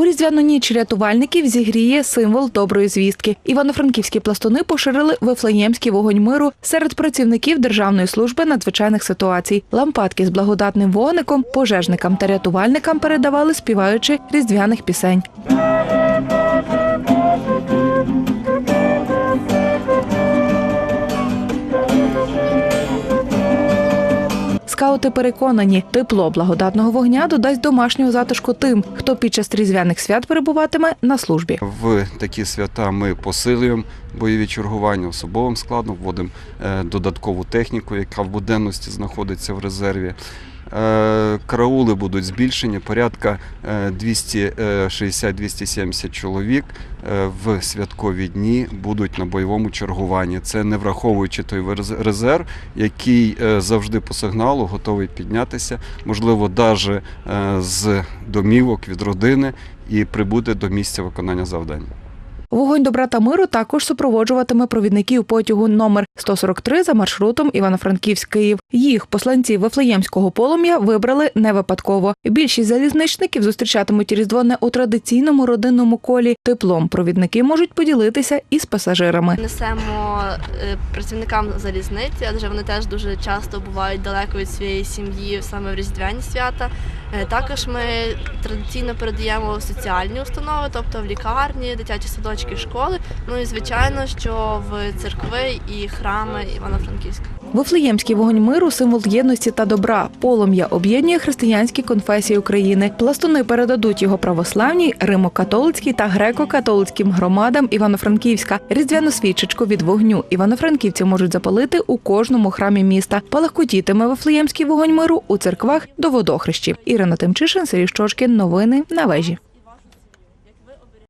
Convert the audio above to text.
У різдвяну ніч рятувальників зігріє символ доброї звістки. Івано-франківські пластуни поширили вифлеємський вогонь миру серед працівників Державної служби надзвичайних ситуацій. Лампадки з благодатним вогником пожежникам та рятувальникам передавали співаючи різдвяних пісень. Скаути переконані, тепло благодатного вогня додасть домашнього затишку тим, хто під час різдвяних свят перебуватиме на службі. В такі свята ми посилюємо бойові чергування особовим складом, вводимо е, додаткову техніку, яка в буденності знаходиться в резерві. Е, Караули будуть збільшені, порядка е, 260-270 чоловік е, в святкові дні будуть на бойовому чергуванні. Це не враховуючи той резерв, який е, завжди по сигналу готовий піднятися, можливо, навіть з домівок від родини і прибути до місця виконання завдань. Вогонь добра та миру також супроводжуватиме провідників потягу номер 143 за маршрутом Івано-Франківськ-Київ. Їх посланці Вифлеємського полум'я вибрали не випадково. Більшість залізничників зустрічатимуть Різдво не у традиційному родинному колі. Теплом провідники можуть поділитися із пасажирами. Несемо е, працівникам залізниці, адже вони теж дуже часто бувають далеко від своєї сім'ї саме в різдвяні свята. Е, Також ми традиційно передаємо в соціальні установи, тобто в лікарні, дитячі садочки, школи. Ну і звичайно, що в церкви і храми Івано-Франківська. Вифлеємський вогонь миру символ єдності та добра. Полум'я об'єднує християнські конфесії України. Пластуни передадуть його православній, римо-католицькій та греко-католицьким громадам Івано-Франківська. Різдвяну свічечку від вогню івано-франківці можуть запалити у кожному храмі міста. Палахкотітиме Вифлеємський вогонь миру у церквах до водохрещів. Ірина Тимчишин, Сергій Щочкін. Новини на вежі.